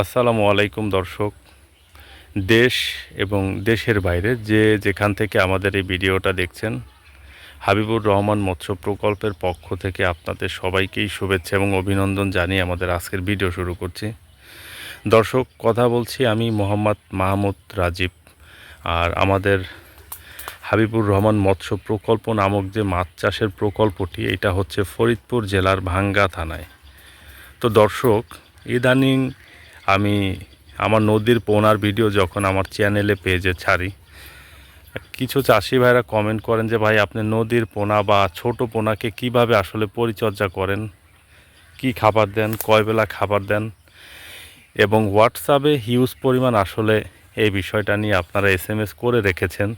আসসালামু আলাইকুম দর্শক। দেশ এবং দেশের বাইরে যে যেখান থেকে আমাদের এই ভিডিওটা দেখছেন, হাবিবুর রহমান মৎস্য প্রকল্পের পক্ষ থেকে আপনাদের সবাইকেই শুভেচ্ছা এবং অভিনন্দন জানিয়ে আমাদের আজকের ভিডিও শুরু করছি। দর্শক, কথা বলছি আমি মোহাম্মদ মাহমুদ রাজীব আর আমাদের হাবিবুর রহমান মৎস্য প্রকল্প নামক যে মাছ চাষের প্রকল্পটি, এটা হচ্ছে ফরিদপুর জেলার ভাঙ্গা থানায়। তো দর্শক, ইদানিং আমি আমার নদীর পোনার ভিডিও যখন আমার চ্যানেলে পেজে ছাড়ি, কিছু চাষি ভাইরা কমেন্ট করেন যে, ভাই, আপনি নদীর পোনা বা ছোট পোনাকে কীভাবে আসলে পরিচর্যা করেন? কি খাবার দেন? কয় বেলা খাবার দেন? এবং হোয়াটসঅ্যাপে হিউজ পরিমাণ আসলে এই বিষয়টা নিয়ে আপনারা এস করে রেখেছেন।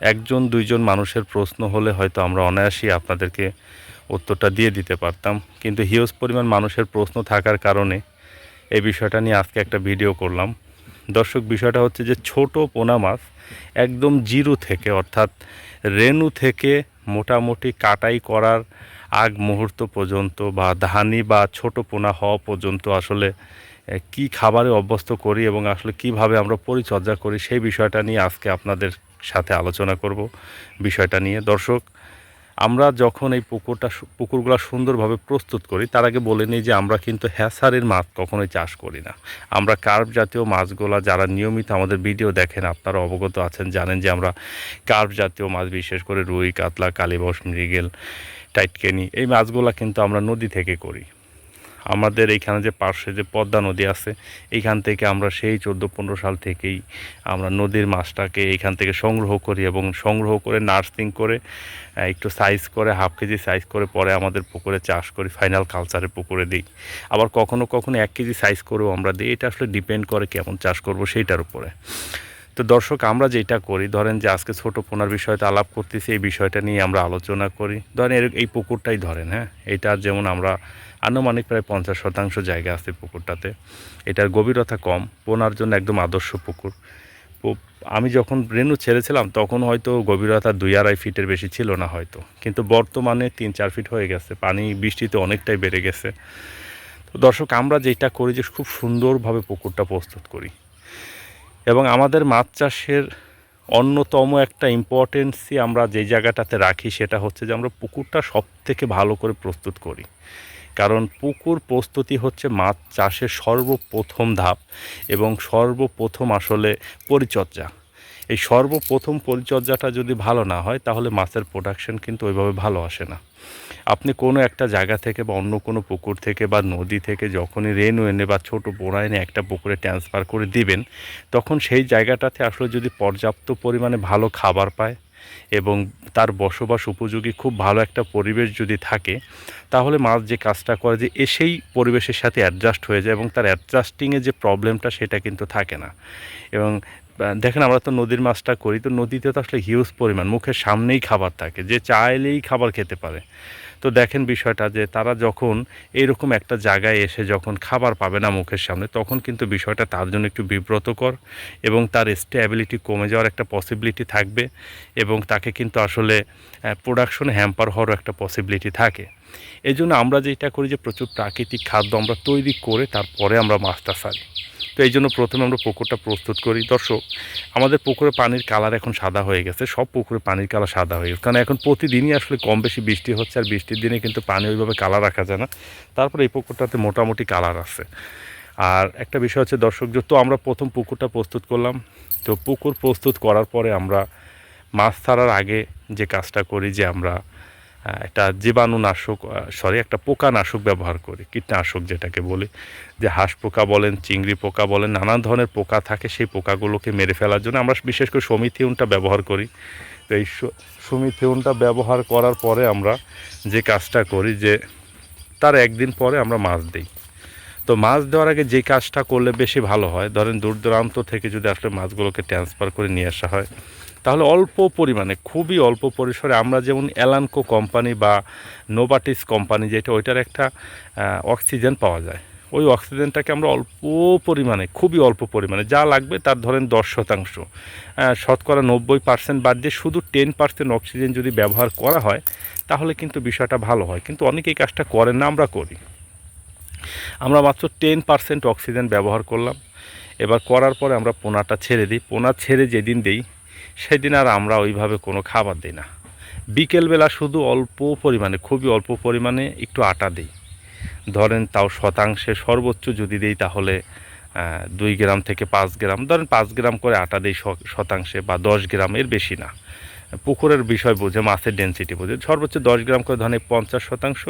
একজন, দুইজন মানুষের প্রশ্ন হলে হয়তো আমরা অনায়াসই আপনাদেরকে উত্তরটা দিয়ে দিতে পারতাম। কিন্তু হিউজ পরিমাণ মানুষের প্রশ্ন থাকার কারণে এই বিষয়টা নিয়ে আজকে একটা ভিডিও করলাম। দর্শক, বিষয়টা হচ্ছে যে ছোট পোনা মাছ একদম জিরু থেকে, অর্থাৎ রেনু থেকে মোটামুটি কাটাই করার আগ মুহূর্ত পর্যন্ত বা ধানি বা ছোট পোনা হওয়া পর্যন্ত আসলে কি খাবারে অভ্যস্ত করি এবং আসলে কীভাবে আমরা পরিচর্যা করি সেই বিষয়টা নিয়ে আজকে আপনাদের সাথে আলোচনা করব বিষয়টা নিয়ে। দর্শক আমরা যখন এই পুকুরটা পুকুরগুলো সুন্দরভাবে প্রস্তুত করি, তার আগে বলে নিই যে আমরা কিন্তু হ্যাসারের মাছ কখনোই চাষ করি না। আমরা কার্ভ জাতীয় মাছগুলো যারা নিয়মিত আমাদের ভিডিও দেখেন, আপনারা অবগত আছেন, জানেন যে আমরা কার্ভ জাতীয় মাছ, বিশেষ করে রুই, কাতলা কালীবস মৃগেল, টাইটকেনি, এই মাছগুলো কিন্তু আমরা নদী থেকে করি। আমাদের এইখানে যে পার্শ্বে যে পদ্মা নদী আছে, এইখান থেকে আমরা সেই চোদ্দ পনেরো সাল থেকেই আমরা নদীর মাছটাকে এইখান থেকে সংগ্রহ করি এবং সংগ্রহ করে নার্সিং করে একটু সাইজ করে হাফ কেজি সাইজ করে পরে আমাদের পুকুরে চাষ করি ফাইনাল কালচারে পুকুরে দিই। আবার কখনো কখনো এক কেজি সাইজ করেও আমরা দিই, এটা আসলে ডিপেন্ড করে কেমন চাষ করব সেইটার উপরে। তো দর্শক, আমরা যেটা করি, ধরেন যে আজকে ছোটো পোনার বিষয়টা আলাপ করতেছি, এই বিষয়টা নিয়ে আমরা আলোচনা করি। ধরেন এই পুকুরটাই ধরেন হ্যাঁ? এটা যেমন আমরা আনুমানিক প্রায় পঞ্চাশ শতাংশ জায়গা আছে পুকুরটাতে। এটার গভীরতা কম পোনার জন্য একদম আদর্শ পুকুর। আমি যখন রেনু ছেড়েছিলাম, তখন হয়তো গভীরতা দুই আড়াই ফিটের বেশি ছিল না হয়তো। কিন্তু বর্তমানে তিন চার ফিট হয়ে গেছে, পানি বৃষ্টিতে অনেকটাই বেড়ে গেছে। তো দর্শক, আমরা যেটা করি যে খুব সুন্দরভাবে পুকুরটা প্রস্তুত করি। এবং আমাদের মাছ চাষের অন্যতম একটা ইম্পর্টেন্সই আমরা যে জায়গাটাতে রাখি, সেটা হচ্ছে যে আমরা পুকুরটা সব থেকে ভালো করে প্রস্তুত করি। কারণ পুকুর প্রস্তুতি হচ্ছে মাছ চাষের সর্বপ্রথম ধাপ এবং সর্বপ্রথম আসলে পরিচর্যা। এই সর্বপ্রথম পরিচর্যাটা যদি ভালো না হয়, তাহলে মাছের প্রোডাকশন কিন্তু ওইভাবে ভালো আসে না। আপনি কোনো একটা জায়গা থেকে বা অন্য কোনো পুকুর থেকে বা নদী থেকে যখনই রেনু এনে বা ছোটো বোড়া এনে একটা পুকুরে ট্রান্সফার করে দিবেন, তখন সেই জায়গাটাতে আসলে যদি পর্যাপ্ত পরিমাণে ভালো খাবার পায় এবং তার বসবাস উপযোগী খুব ভালো একটা পরিবেশ যদি থাকে, তাহলে মাছ যে কাজটা করে যে এসেই পরিবেশের সাথে অ্যাডজাস্ট হয়ে যায় এবং তার অ্যাডজাস্টিংয়ে যে প্রবলেমটা সেটা কিন্তু থাকে না। এবং দেখেন আমরা তো নদীর মাছটা করি, তো নদীতে তো আসলে হিউজ পরিমাণ মুখের সামনেই খাবার থাকে, যে চাইলেই খাবার খেতে পারে। তো দেখেন বিষয়টা যে তারা যখন এরকম একটা জায়গায় এসে যখন খাবার পাবে না মুখের সামনে, তখন কিন্তু বিষয়টা তার জন্য একটু বিব্রতকর এবং তার স্টেবিলিটি কমে যাওয়ার একটা পসিবিলিটি থাকবে এবং তাকে কিন্তু আসলে প্রোডাকশনে হ্যাম্পার হওয়ারও একটা পসিবিলিটি থাকে। এই জন্য আমরা যেটা করি যে প্রচুর প্রাকৃতিক খাদ্য আমরা তৈরি করে তারপরে আমরা মাছটা সারি। তো এই জন্য প্রথমে আমরা পুকুরটা প্রস্তুত করি। দর্শক, আমাদের পুকুরে পানির কালার এখন সাদা হয়ে গেছে। সব পুকুরে পানির কালার সাদা হয়ে গেছে। কারণ এখন প্রতিদিনই আসলে কম বেশি বৃষ্টি হচ্ছে আর বৃষ্টির দিনে কিন্তু পানি ওইভাবে কালার রাখা যায় না। তারপরে এই পুকুরটাতে মোটামুটি কালার আছে। আর একটা বিষয় হচ্ছে, দর্শক তো আমরা প্রথম পুকুরটা প্রস্তুত করলাম, তো পুকুর প্রস্তুত করার পরে আমরা মাছ ছাড়ার আগে যে কাজটা করি যে আমরা একটা জীবাণুনাশক সরি একটা পোকানাশক ব্যবহার করি, কীটনাশক যেটাকে বলি, যে হাঁস পোকা বলেন, চিংড়ি পোকা বলেন, নানান ধরনের পোকা থাকে, সেই পোকাগুলোকে মেরে ফেলার জন্য আমরা বিশেষ করে সমিথিউনটা ব্যবহার করি। তো এই সমিথিউনটা ব্যবহার করার পরে আমরা যে কাজটা করি, যে তার একদিন পরে আমরা মাছ দিই। তো মাছ দেওয়ার আগে যে কাজটা করলে বেশি ভালো হয়, ধরেন দূর দূরান্ত থেকে যদি আসলে মাছগুলোকে ট্রান্সফার করে নিয়ে আসা হয় তাহলে অল্প পরিমাণে, খুবই অল্প পরিসরে আমরা যেমন অ্যালানকো কোম্পানি বা নোবাটিস কোম্পানি যেটা, ওইটার একটা অক্সিজেন পাওয়া যায়। ওই অক্সিজেনটাকে আমরা অল্প পরিমাণে, খুবই অল্প পরিমাণে, যা লাগবে তার ধরেন দশ শতাংশ। শতকরা নব্বই পার্সেন্ট বাদ দিয়ে শুধু টেন পার্সেন্ট অক্সিজেন যদি ব্যবহার করা হয়, তাহলে কিন্তু বিষয়টা ভালো হয়। কিন্তু অনেকেই কাজটা করেন না, আমরা করি। আমরা মাত্র টেন পার্সেন্ট অক্সিজেন ব্যবহার করলাম। এবার করার পরে আমরা পোনাটা ছেড়ে দিই। পোনা ছেড়ে যেদিন দিই সেদিন আর আমরা ওইভাবে কোনো খাবার দিই না। বিকেলবেলা শুধু অল্প পরিমাণে, খুবই অল্প পরিমাণে একটু আটা দিই। ধরেন তাও শতাংশে সর্বোচ্চ যদি দিই তাহলে দুই গ্রাম থেকে পাঁচ গ্রাম। ধরেন পাঁচ গ্রাম করে আটা দিই শতাংশে বা দশ গ্রামের বেশি না। পুকুরের বিষয় বোঝে, মাছের ডেন্সিটি বোঝে। সর্বোচ্চ দশ গ্রাম করে ধরেন পঞ্চাশ শতাংশ,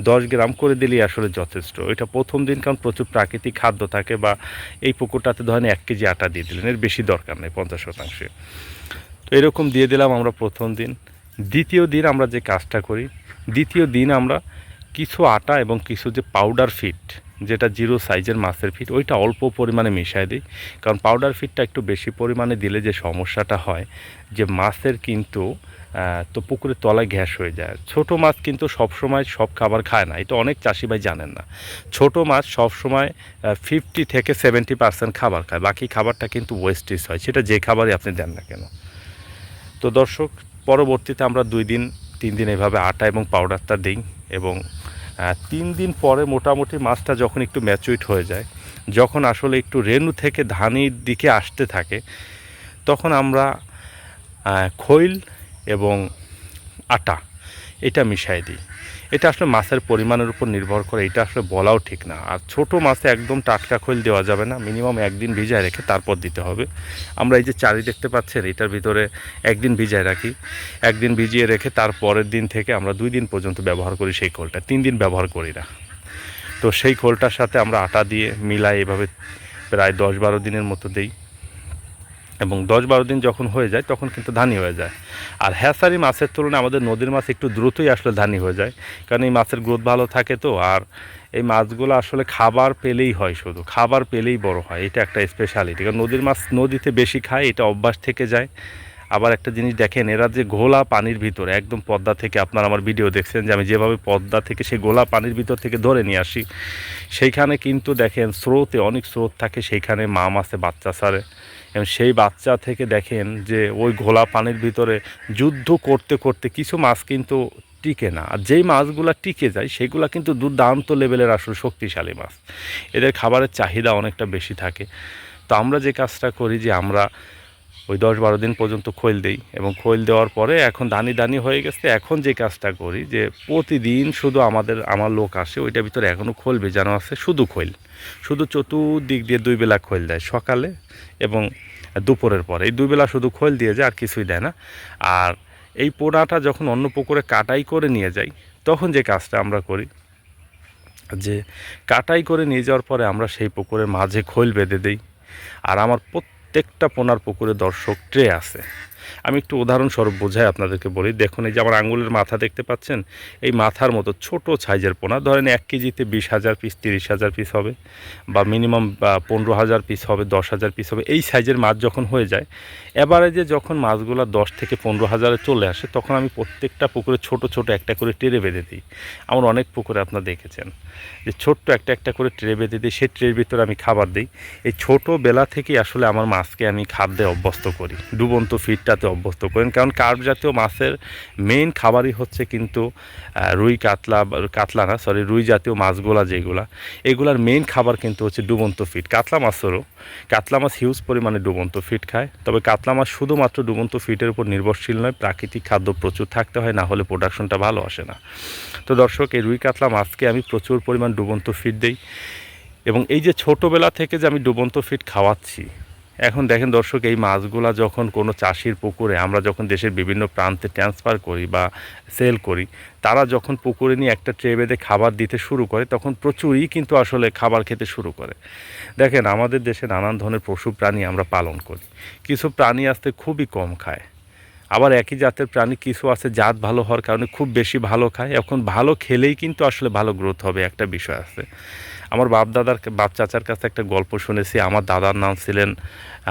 দশ গ্রাম করে দিলেই আসলে যথেষ্ট। এটা প্রথম দিন কারণ প্রচুর প্রাকৃতিক খাদ্য থাকে বা এই পুকুরটাতে ধরেন এক কেজি আটা দিয়ে দিলেন, এর বেশি দরকার নেই পঞ্চাশ শতাংশে। তো এরকম দিয়ে দিলাম আমরা প্রথম দিন। দ্বিতীয় দিন আমরা যে কাজটা করি, দ্বিতীয় দিন আমরা কিছু আটা এবং কিছু যে পাউডার ফিট যেটা জিরো সাইজের মাছের ফিট ওইটা অল্প পরিমাণে মিশাই দিই। কারণ পাউডার ফিটটা একটু বেশি পরিমাণে দিলে যে সমস্যাটা হয়, যে মাছের কিন্তু তো পুকুরের তলায় গ্যাস হয়ে যায়। ছোট মাছ কিন্তু সবসময় সব খাবার খায় না। এটা অনেক চাষি ভাই জানেন না। ছোট মাছ সবসময় ফিফটি থেকে সেভেন্টি পার্সেন্ট খাবার খায়। বাকি খাবারটা কিন্তু ওয়েস্টেজ হয়। সেটা যে খাবারই আপনি দেন না কেন। তো দর্শক, পরবর্তীতে আমরা দুই দিন, তিন দিন এভাবে আটা এবং পাউডারটা দিই এবং তিন দিন পরে মোটামুটি মাছটা যখন একটু ম্যাচুইট হয়ে যায়, যখন আসলে একটু রেনু থেকে ধানির দিকে আসতে থাকে, তখন আমরা খৈল এবং আটা এটা মিশাই দিই। এটা আসলে মাছের পরিমাণের উপর নির্ভর করে, এটা আসলে বলাও ঠিক না। আর ছোট মাছে একদম টাটকা খৈল দেওয়া যাবে না, মিনিমাম একদিন ভিজায় রেখে তারপর দিতে হবে। আমরা এই যে চারি দেখতে পাচ্ছেন, এটার ভিতরে একদিন ভিজায় রাখি। একদিন ভিজিয়ে রেখে তার পরের দিন থেকে আমরা দুই দিন পর্যন্ত ব্যবহার করি সেই খোলটা, তিন দিন ব্যবহার করি না। তো সেই খোলটার সাথে আমরা আটা দিয়ে মিলাই এভাবে প্রায় দশ বারো দিনের মতো দেই। এবং দশ বারো দিন যখন হয়ে যায়, তখন কিন্তু ধানি হয়ে যায়। আর হ্যাসারি মাছের তুলনায় আমাদের নদীর মাছ একটু দ্রুতই আসলে ধানি হয়ে যায়। কারণ এই মাছের গ্রোথ ভালো থাকে তো, আর এই মাছগুলো আসলে খাবার পেলেই হয় শুধু। খাবার পেলেই বড় হয়, এটা একটা স্পেশালিটি কারণ নদীর মাছ নদীতে বেশি খায়, এটা অভ্যাস থেকে যায়। আবার একটা জিনিস দেখেন, এরা যে ঘোলা পানির ভিতরে, একদম পদ্মা থেকে আপনার আমার ভিডিও দেখছেন যে আমি যেভাবে পদ্মা থেকে সেই গোলা পানির ভিতর থেকে ধরে নিয়ে আসি, সেইখানে কিন্তু দেখেন স্রোতে, অনেক স্রোত থাকে, সেইখানে মা মাছে বাচ্চা ছাড়ে এবং সেই বাচ্চা থেকে দেখেন যে ওই ঘোলা পানির ভিতরে যুদ্ধ করতে করতে কিছু মাছ কিন্তু টিকে না। আর যেই মাছগুলো টিকে যায়, সেগুলো কিন্তু দুর্দান্ত লেভেলের আসলে শক্তিশালী মাছ। এদের খাবারের চাহিদা অনেকটা বেশি থাকে। তো আমরা যে কাজটা করি যে আমরা ওই দশ বারো দিন পর্যন্ত খৈল দেই এবং খৈল দেওয়ার পরে এখন দানি দানি হয়ে গেছে। এখন যে কাজটা করি যে প্রতিদিন শুধু আমাদের, আমার লোক আসে, ওইটার ভিতরে এখনও খোল ভেজানো আছে, শুধু খৈল। শুধু চতুর্দিক দিয়ে দুই বেলা খৈল দেয় সকালে এবং দুপুরের পরে। এই দুই বেলা শুধু খৈল দিয়ে যায়, আর কিছুই দেয় না। আর এই পোনাটা যখন অন্য পুকুরে কাটাই করে নিয়ে যাই, তখন যে কাজটা আমরা করি, যে কাটাই করে নিয়ে যাওয়ার পরে আমরা সেই পুকুরের মাঝে খৈল বেঁধে দিই। আর আমার প্রত্যেকটা পোনার পুকুরে দর্শক ট্রে আছে। আমি একটু উদাহরণস্বরূপ বোঝাই আপনাদেরকে বলি। দেখুন, এই যে আমার আঙুলের মাথা দেখতে পাচ্ছেন? এই মাথার মতো ছোট সাইজের পোনা। ধরেন এক কেজিতে বিশ হাজার পিস তিরিশ হাজার পিস হবে বা মিনিমাম পনেরো হাজার পিস হবে, দশ হাজার পিস হবে। এই সাইজের মাছ যখন হয়ে যায়, এবারে যে যখন মাছগুলো দশ থেকে পনেরো হাজারে চলে আসে, তখন আমি প্রত্যেকটা পুকুরে ছোট ছোট একটা করে টেরে বেঁধে দিই। আমার অনেক পুকুরে আপনারা দেখেছেন যে ছোট্ট একটা একটা করে ট্রে বেঁধে দিই, সেই ট্রের ভিতরে আমি খাবার দিই। এই ছোট বেলা থেকেই আসলে আমার মাছকে আমি খাদ্যে অভ্যস্ত করি। ডুবন্ত ফিডটাতে অভ্যস্ত করেন। কারণ কার্প জাতীয় মাছের মেইন খাবারই হচ্ছে কিন্তু রুই কাতলা কাতলা না সরি রুই জাতীয় মাছগুলা যেগুলা, এগুলার মেইন খাবার কিন্তু হচ্ছে ডুবন্ত ফিড। কাতলা মাছেরও, কাতলা মাছ হিউজ পরিমাণে ডুবন্ত ফিড খায়। তবে কাতলা মাছ শুধুমাত্র ডুবন্ত ফিটের উপর নির্ভরশীল নয়, প্রাকৃতিক খাদ্য প্রচুর থাকতে হয় না হলে প্রোডাকশনটা ভালো আসে না। তো দর্শক, এই রুই কাতলা মাছকে আমি প্রচুর পরিমাণ ডুবন্ত ফিড দিই। এবং এই যে ছোটোবেলা থেকে যে আমি ডুবন্ত ফিড খাওয়াচ্ছি এখন দেখেন দর্শক, এই মাছগুলা যখন কোনো চাষির পুকুরে, আমরা যখন দেশের বিভিন্ন প্রান্তে ট্রান্সফার করি বা সেল করি, তারা যখন পুকুরে নিয়ে একটা ট্রে বেঁধে খাবার দিতে শুরু করে, তখন প্রচুরই কিন্তু আসলে খাবার খেতে শুরু করে। দেখেন, আমাদের দেশে নানান ধরনের পশু প্রাণী আমরা পালন করি। কিছু প্রাণী আসতে খুবই কম খায়। আবার একই জাতের প্রাণী কিছু আছে, জাত ভালো হওয়ার কারণে খুব বেশি ভালো খায়। এখন ভালো খেলেই কিন্তু আসলে ভালো গ্রোথ হবে একটা বিষয় আছে। আমার বাপ দাদার বাপ চাচার কাছে একটা গল্প শুনেছি। আমার দাদার নাম ছিলেন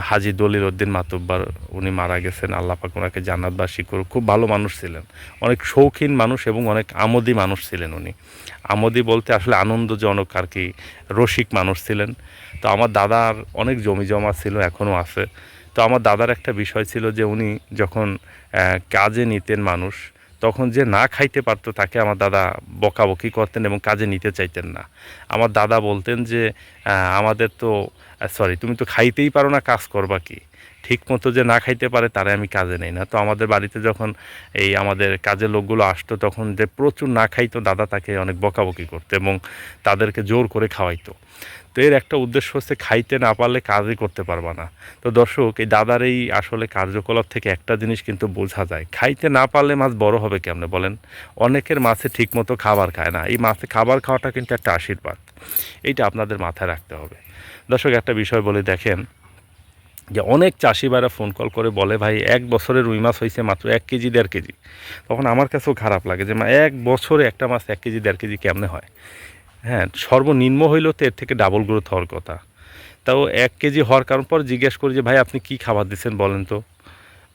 হাজি দলিল উদ্দিন মাতুব্বার। উনি মারা গেছেন, আল্লাহ পাক ওনাকে জান্নাতবাসী করুক। খুব ভালো মানুষ ছিলেন। অনেক শৌখিন মানুষ এবং অনেক আমোদি মানুষ ছিলেন উনি। আমোদি বলতে আসলে আনন্দজনক আর কি, রসিক মানুষ ছিলেন। তো আমার দাদার অনেক জমি জমা ছিল, এখনও আছে। তো আমার দাদার একটা বিষয় ছিল যে উনি যখন কাজে নিতেন মানুষ তখন যে না খাইতে পারতো তাকে আমার দাদা বকাবকি করতেন এবং কাজে নিতে চাইতেন না। আমার দাদা বলতেন যে আমাদের তো সরি তুমি তো খাইতেই পারো না, কাজ করবা কি? ঠিক মতো যে না খাইতে পারে তারে আমি কাজে নেই না। তো আমাদের বাড়িতে যখন এই আমাদের কাজের লোকগুলো আসতো, তখন যে প্রচুর না খাইতো দাদা তাকে অনেক বকাবকি করতো এবং তাদেরকে জোর করে খাওয়াইতো। তো এর একটা উদ্দেশ্য হচ্ছে খাইতে না পারলে কাজই করতে পারবা না। তো দর্শক, এই দাদার এই আসলে কার্যকলাপ থেকে একটা জিনিস কিন্তু বোঝা যায়। খাইতে না পারলে মাছ বড় হবে কেমনে বলেন? অনেকের মাছে ঠিকমতো খাবার খায় না। এই মাছে খাবার খাওয়াটা কিন্তু একটা আশীর্বাদ। এইটা আপনাদের মাথায় রাখতে হবে। দর্শক, একটা বিষয় বলে, দেখেন যে অনেক চাষি ভাইরা ফোন কল করে বলে, ভাই, এক বছরে রুই মাছ হয়েছে মাত্র এক কেজি, দেড় কেজি। তখন আমার কাছেও খারাপ লাগে যে, মা, এক বছরে একটা মাছ এক কেজি, দেড় কেজি কেমনে হয়? হ্যাঁ সর্বনিম্ন হইলেও তো এর থেকে ডাবল গ্রোথ হওয়ার কথা। তাও এক কেজি হওয়ার কারণ পর জিজ্ঞেস করি যে, ভাই, আপনি কি খাবার দিচ্ছেন বলেন তো?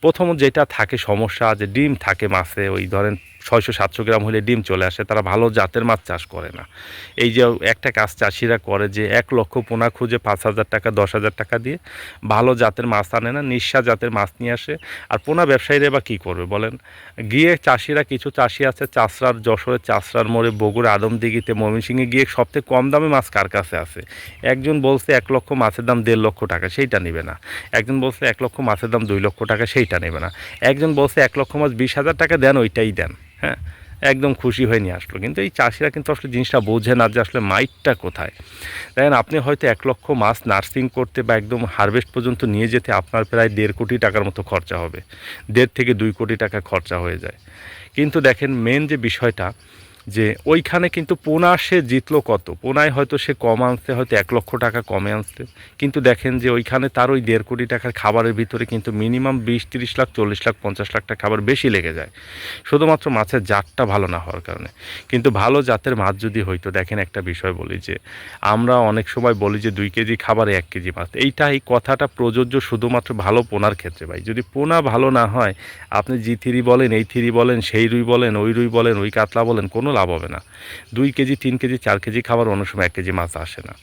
প্রথম যেটা থাকে সমস্যা, যে ডিম থাকে মাছে, ওই ধরেন ছয়শো সাতশো গ্রাম হলে ডিম চলে আসে, তারা ভালো জাতের মাছ চাষ করে না। এই যে একটা কাজ চাষিরা করে যে এক লক্ষ পোনা খুঁজে পাঁচ হাজার টাকা, দশ হাজার টাকা দিয়ে ভালো জাতের মাছ আনে না, নিঃসা জাতের মাছ নিয়ে আসে। আর পোনা ব্যবসায়ীরা বা কী করবে বলেন? গিয়ে চাষিরা, কিছু চাষি আছে চাষরার যশোরের চাষরার মোড়ে, বগুড়া, আদমদিঘিতে, ময়মনসিংহে গিয়ে সবথেকে কম দামে মাছ কার কাছে আছে? একজন বলছে এক লক্ষ মাছের দাম দেড় লক্ষ টাকা, সেইটা নেবে না। একজন বলছে এক লক্ষ মাছের দাম দুই লক্ষ টাকা, সেইটা নেবে না। একজন বলছে এক লক্ষ মাছ বিশ হাজার টাকা দেন, ওইটাই দেন। হ্যাঁ একদম খুশি হয়ে নিয়ে আসলো। কিন্তু এই চাষিরা কিন্তু আসলে জিনিসটা বোঝে না যে আসলে মাইটটা কোথায়। দেখেন, আপনি হয়তো এক লক্ষ মাস নার্সিং করতে বা একদম হারভেস্ট পর্যন্ত নিয়ে যেতে আপনার প্রায় দেড় কোটি টাকার মতো খরচা হবে। দেড় থেকে দুই কোটি টাকা খরচা হয়ে যায়। কিন্তু দেখেন মেন যে বিষয়টা যে ওইখানে কিন্তু পোনা সে জিতলো কত? পোনায় হয়তো সে কম আনছে, হয়তো এক লক্ষ টাকা কমে আনছে। কিন্তু দেখেন যে ওইখানে তার ওই দেড় কোটি টাকার খাবারের ভিতরে কিন্তু মিনিমাম বিশ, তিরিশ লাখ, চল্লিশ লাখ, পঞ্চাশ লাখ টাকা খাবার বেশি লেগে যায়। শুধুমাত্র মাছের জাতটা ভালো না হওয়ার কারণে। কিন্তু ভালো জাতের মাছ যদি হইতো, দেখেন একটা বিষয় বলি যে, আমরা অনেক সময় বলি যে দুই কেজি খাবারে এক কেজি মাছ। এইটা এই কথাটা প্রযোজ্য শুধুমাত্র ভালো পোনার ক্ষেত্রে ভাই। যদি পোনা ভালো না হয়, আপনি জি থিরি বলেন, এই থিরি বলেন, সেই রুই বলেন, ওই রুই বলেন, ওই কাতলা বলেন, কোনো লাভ হবে না। দুই কেজি, তিন কেজি, চার কেজি খাবার অন্য সময় এক কেজি মাছ আসে না।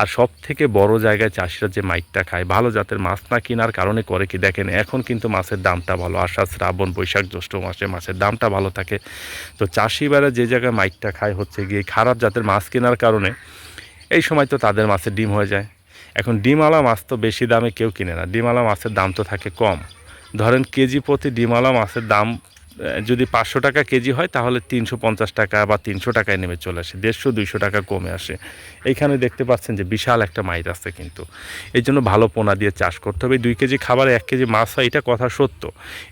আর সব থেকে বড় জায়গায় চাষিরা যে মাইটটা খায়, ভালো জাতের মাছ না কেনার কারণে করে কি? দেখেন, এখন কিন্তু মাছের দামটা ভালো। আষাঢ়, শ্রাবণ, বৈশাখ, জ্যৈষ্ঠ মাসে মাছের দামটা ভালো থাকে। তো চাষিবারা যে জায়গায় মাইটটা খায়, হচ্ছে গিয়ে খারাপ জাতের মাছ কেনার কারণে এই সময় তো তাদের মাছের ডিম হয়ে যায়। এখন ডিমওয়ালা মাছ তো বেশি দামে কেউ কিনে না। ডিমালা মাছের দাম তো থাকে কম। ধরেন কেজি প্রতি ডিমালা মাছের দাম যদি পাঁচশো টাকা কেজি হয়, তাহলে তিনশো পঞ্চাশ টাকা বা তিনশো টাকায় নেমে চলে আসে। দেড়শো, দুইশো টাকা কমে আসে। এইখানে দেখতে পাচ্ছেন যে বিশাল একটা মাইর আছে কিন্তু। এই জন্য ভালো পোনা দিয়ে চাষ করতে হবে। দুই কেজি খাবারে, এক কেজি মাছ হয়, এটা কথা সত্য।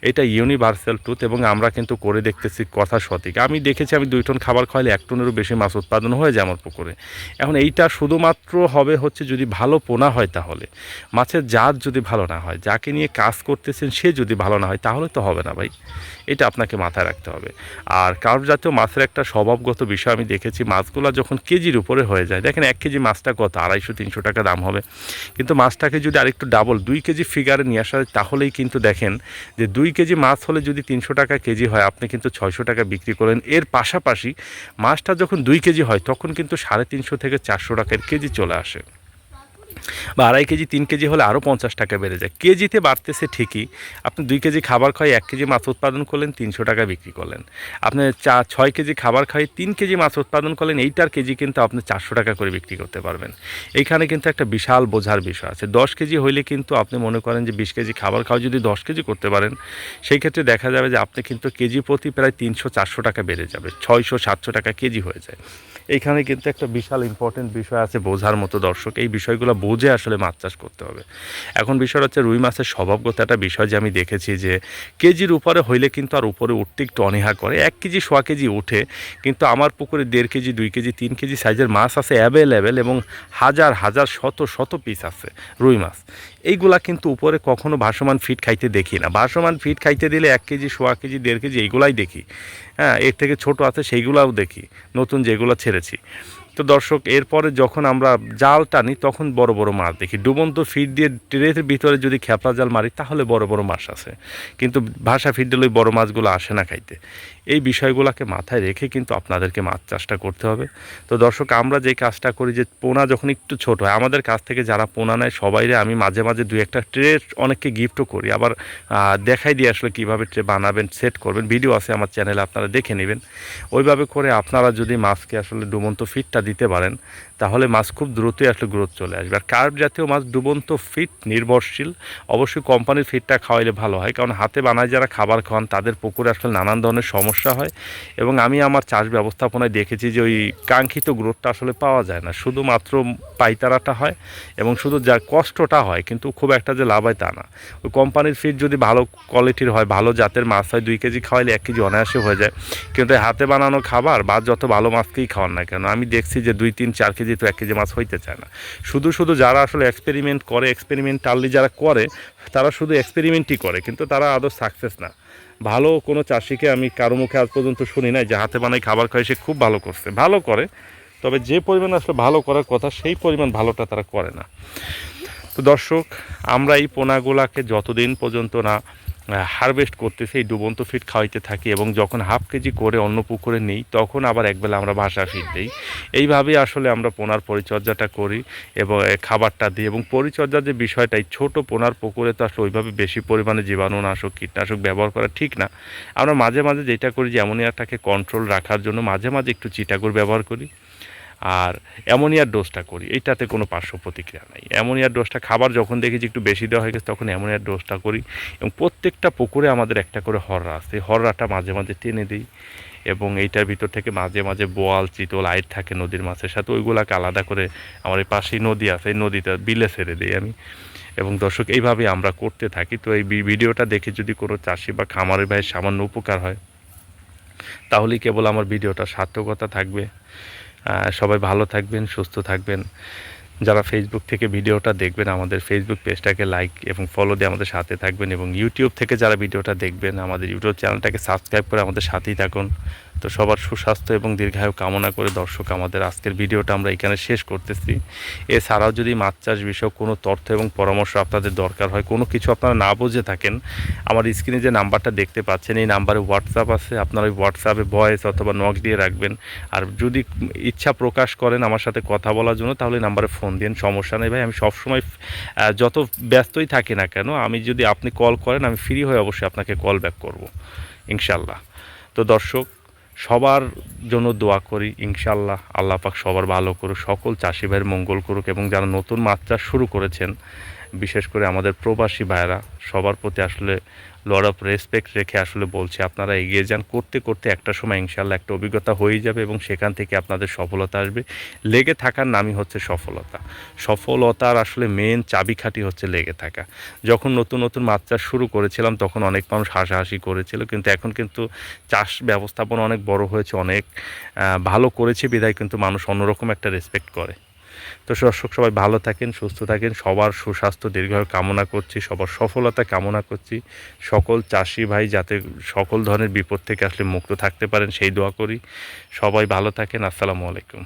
এটা ইউনিভার্সাল ট্রুথ এবং আমরা কিন্তু করে দেখতেছি কথা সঠিক। আমি দেখেছি আমি দুই টন খাবার খাওয়ালে এক টনেরও বেশি মাছ উৎপাদন হয়ে যায় আমার পুকুরে। এখন এইটা শুধুমাত্র হবে হচ্ছে যদি ভালো পোনা হয় তাহলে। মাছের জাত যদি ভালো না হয়, যাকে নিয়ে কাজ করতেছেন সে যদি ভালো না হয়, তাহলে তো হবে না ভাই। এটা আপনাকে মাথায় রাখতে হবে। আর কার্ভ জাতীয় মাছের একটা স্বভাবগত বিষয় আমি দেখেছি, মাছগুলো যখন কেজির উপরে হয়ে যায়, দেখেন এক কেজি মাছটা কত? আড়াইশো, তিনশো টাকা দাম হবে। কিন্তু মাছটাকে যদি আরেকটু ডাবল দুই কেজি ফিগারে নিয়ে আসা হয় তাহলেই কিন্তু দেখেন যে দুই কেজি মাছ হলে যদি তিনশো টাকা কেজি হয়, আপনি কিন্তু ছয়শো টাকা বিক্রি করেন এর পাশাপাশি মাছটা যখন দুই কেজি হয়, তখন কিন্তু সাড়ে তিনশো থেকে চারশো টাকার কেজি চলে আসে। বা আড়াই কেজি, তিন কেজি হলে আরও পঞ্চাশ টাকা বেড়ে যায়। কেজিতে বাড়তেছে ঠিকই। আপনি দুই কেজি খাবার খাই এক কেজি মাছ উৎপাদন করলেন, তিনশো টাকা বিক্রি করলেন। আপনি চা, ছয় কেজি খাবার খাই তিন কেজি মাছ উৎপাদন করলেন, এইটার কেজি কিন্তু আপনি চারশো টাকা করে বিক্রি করতে পারবেন। এইখানে কিন্তু একটা বিশাল বোঝার বিষয় আছে। দশ কেজি হইলে কিন্তু আপনি মনে করেন যে বিশ কেজি খাবার খাওয়া যদি দশ কেজি করতে পারেন, সেই ক্ষেত্রে দেখা যাবে যে আপনি কিন্তু কেজি প্রতি প্রায় তিনশো, চারশো টাকা বেড়ে যাবে। ছয়শো, সাতশো টাকা কেজি হয়ে যায়। এইখানে কিন্তু একটা বিশাল ইম্পর্টেন্ট বিষয় আছে বোঝার মতো দর্শক। এই বিষয়গুলো বুঝে আসলে মাছ চাষ করতে হবে। এখন বিষয়টা হচ্ছে রুই মাছের স্বভাবগত একটা বিষয় যে আমি দেখেছি যে কেজির উপরে হইলে কিন্তু আর উপরে উঠতে একটু অনীহা করে। এক কেজি, সোয়া কেজি উঠে, কিন্তু আমার পুকুরে দেড় কেজি, দুই কেজি, তিন কেজি সাইজের মাছ আছে অ্যাভেলেবেল এবং হাজার হাজার, শত শত পিস আছে রুই মাছ। এইগুলা কিন্তু উপরে কখনো ভাসমান ফিট খাইতে দেখি না। ভাসমান ফিট খাইতে দিলে এক কেজি, সোয়া কেজি, দেড় কেজি এইগুলাই দেখি। হ্যাঁ এর থেকে ছোট আছে সেইগুলাও দেখি। নতুন যেগুলো ছেড়েছি। তো দর্শক, এরপরে যখন আমরা জাল টানি, তখন বড় বড় মাছ দেখি। ডুবন্ত ফিট দিয়ে ট্রেনের ভিতরে যদি খেপলা জাল মারি, তাহলে বড় বড় মাছ আসে কিন্তু ভাষা ফিট দিলে ওই বড় মাছগুলো আসে না খাইতে। এই বিষয়গুলোকে মাথায় রেখে কিন্তু আপনাদেরকে মাছ চাষটা করতে হবে। তো দর্শক, আমরা যে কাজটা করি যে পোনা যখন একটু ছোট হয়, আমাদের কাছ থেকে যারা পোনা নেয় সবাইরে আমি মাঝে মাঝে দুই একটা ট্রে অনেককে গিফটও করি। আবার দেখাই দিয়ে আসলে কীভাবে ট্রে বানাবেন সেট করবেন। ভিডিও আছে আমার চ্যানেলে, আপনারা দেখে নেবেন। ওইভাবে করে আপনারা যদি মাছকে আসলে ডুবন্ত ফিটটা দিতে পারেন, তাহলে মাছ খুব দ্রুতই আসলে গ্রোথ চলে আসবে। আর কার্প জাতীয় মাছ ডুবন্ত ফিট নির্ভরশীল। অবশ্যই কোম্পানির ফিটটা খাওয়াইলে ভালো হয়। কারণ হাতে বানায় যারা খাবার খাওয়ান, তাদের পুকুরে আসলে নানান ধরনের সমস্যা হয় এবং আমি আমার চাষ ব্যবস্থাপনায় দেখেছি যে ওই কাঙ্ক্ষিত গ্রোথটা আসলে পাওয়া যায় না। শুধুমাত্র পাইতারাটা হয় এবং শুধু যা কষ্টটা হয় কিন্তু খুব একটা যে লাভ হয় তা না। ওই কোম্পানির ফিড যদি ভালো কোয়ালিটির হয়, ভালো জাতের মাছ হয়, দুই কেজি খাওয়াইলে এক কেজি অনায়াসে হয়ে যায়। কিন্তু হাতে বানানো খাবার বা যত ভালো মাছকেই খাওয়ান না কেন, আমি দেখছি যে দুই, তিন, চার কেজি তো এক কেজি মাছ হইতে চায় না। শুধু শুধু যারা আসলে এক্সপেরিমেন্ট করে এক্সপেরিমেন্ট এক্সপেরিমেন্টালি যারা করে, তারা শুধু এক্সপেরিমেন্টই করে, কিন্তু তারা আদৌ সাকসেস না। ভালো কোনো চাষিকে আমি কারও মুখে আজ পর্যন্ত শুনি নাই যে হাতে বানাই খাবার খাই সে খুব ভালো করছে। ভালো করে, তবে যে পরিমাণ আসলে ভালো করার কথা, সেই পরিমাণ ভালোটা তারা করে না। তো দর্শক, আমরা এই পোনাগুলাকে যতদিন পর্যন্ত না হারভেস্ট করতেছি, এই ডুবন্ত ফিট খাওয়াইতে থাকি এবং যখন হাফ কেজি করে অন্য পুকুরে নিই, তখন আবার একবেলা আমরা ভাষা ফিট দিই। এইভাবে আসলে আমরা পোনার পরিচর্যাটা করি এবং খাবারটা দিই এবং পরিচর্যার যে বিষয়টা, এই ছোটো পোনার পুকুরে তো আসলে ওইভাবে বেশি পরিমাণে জীবাণুনাশক, কীটনাশক ব্যবহার করা ঠিক না। আমরা মাঝে মাঝে যেটা করি যে, অ্যামোনিয়াটাকে কন্ট্রোল রাখার জন্য মাঝে মাঝে একটু চিটাগুড় ব্যবহার করি। আর অ্যামোনিয়ার ডোজটা করি। এইটাতে কোনো পার্শ্ব প্রতিক্রিয়া নাই। অ্যামোনিয়ার ডোজটা খাবার যখন দেখি যে একটু বেশি দেওয়া হয়ে গেছে, তখন অ্যামোনিয়ার ডোজটা করি এবং প্রত্যেকটা পুকুরে আমাদের একটা করে হররা আছে। হররাটা মাঝে মাঝে টেনে দিই এবং এইটার ভিতর থেকে মাঝে মাঝে বোয়াল, চিতল আইট থাকে নদীর মাছের সাথে। ওইগুলাকে আলাদা করে আমার এই পাশেই নদী আছে, এই নদীটা বিলে ছেড়ে দিই আমি। এবং দর্শক, এইভাবে আমরা করতে থাকি। তো এই ভিডিওটা দেখে যদি কোনো চাষি বা খামারের ভাইয়ের সামান্য উপকার হয়, তাহলেই কেবল আমার ভিডিওটা সার্থকতা থাকবে। সবাই ভালো থাকবেন, সুস্থ থাকবেন। যারা ফেসবুক থেকে ভিডিওটা দেখবেন, আমাদের ফেসবুক পেজটাকে লাইক এবং ফলো দিয়ে আমাদের সাথে থাকবেন এবং ইউটিউব থেকে যারা ভিডিওটা দেখবেন, আমাদের ইউটিউব চ্যানেলটাকে সাবস্ক্রাইব করে আমাদের সাথেই থাকুন। তো সবার সুস্বাস্থ্য এবং দীর্ঘায়ু কামনা করে দর্শক, আমাদের আজকের ভিডিওটা আমরা এখানে শেষ করতেছি। এছাড়াও যদি মাছ চাষ বিষয়ক কোনো তথ্য এবং পরামর্শ আপনাদের দরকার হয়, কোনো কিছু আপনারা না বুঝে থাকেন, আমার স্ক্রিনে যে নাম্বারটা দেখতে পাচ্ছেন, এই নাম্বারে হোয়াটসঅ্যাপ আছে, আপনারা ওই হোয়াটসঅ্যাপে ভয়েস অথবা নক দিয়ে রাখবেন। আর যদি ইচ্ছা প্রকাশ করেন আমার সাথে কথা বলার জন্য, তাহলে নাম্বারে ফোন দিন, সমস্যা নেই ভাই। আমি সবসময় যত ব্যস্তই থাকি না কেন, আমি যদি আপনি কল করেন, আমি ফ্রি হয়ে অবশ্যই আপনাকে কল ব্যাক করব ইনশাল্লাহ তো দর্শক সবার জন্য দোয়া করি ইনশাল্লাহ আল্লাহ পাক সবার ভালো করুক, সকল চাষি ভাইয়ের মঙ্গল করুক এবং যারা নতুন মাত্রা শুরু করেছেন, বিশেষ করে আমাদের প্রবাসী ভাইয়েরা, সবার প্রতি আসলে লড অফ রেসপেক্ট রেখে আসলে বলছি, আপনারা এগিয়ে যান। করতে করতে একটা সময় ইনশাল্লাহ একটা অভিজ্ঞতা হয়ে যাবে এবং সেখান থেকে আপনাদের সফলতা আসবে। লেগে থাকার নামই হচ্ছে সফলতা। সফলতার আসলে মেন চাবিকাঠি হচ্ছে লেগে থাকা। যখন নতুন নতুন মাছ চাষ শুরু করেছিলাম, তখন অনেক মানুষ হাসাহাসি করেছিল, কিন্তু এখন কিন্তু চাষ ব্যবস্থাপনা অনেক বড় হয়েছে, অনেক ভালো করেছে, বিধায় কিন্তু মানুষ অন্যরকম একটা রেসপেক্ট করে। তো দর্শক, সবাই ভালো থাকেন, সুস্থ থাকেন। সবার সুস্বাস্থ্য, দীর্ঘায়ু কামনা করছি, সবার সফলতা কামনা করছি। সকল চাষি ভাই যাতে সকল ধরনের বিপদ থেকে আসলে মুক্ত থাকতে পারেন, সেই দোয়া করি। সবাই ভালো থাকেন, আসসালামু আলাইকুম।